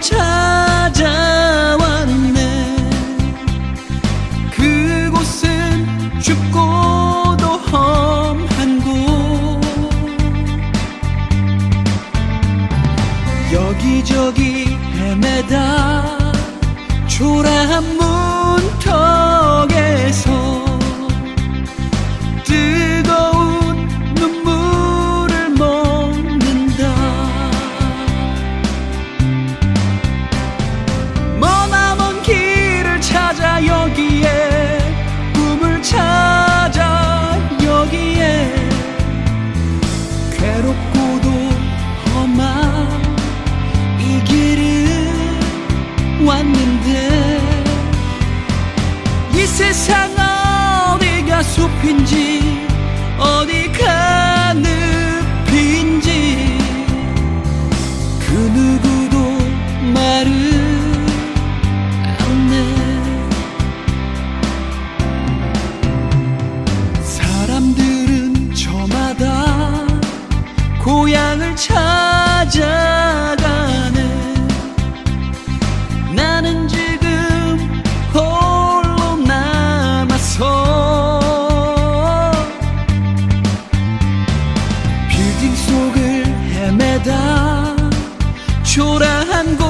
찾아왔네. 그곳은 춥고도 험한 곳. 여기저기 헤매다 초라한 문 이 세상 어디가 숲인지 어디가 늪인지. 그 누구도 말을 안해. 사람들은 저마다 고향을 찾아 초라한 곳.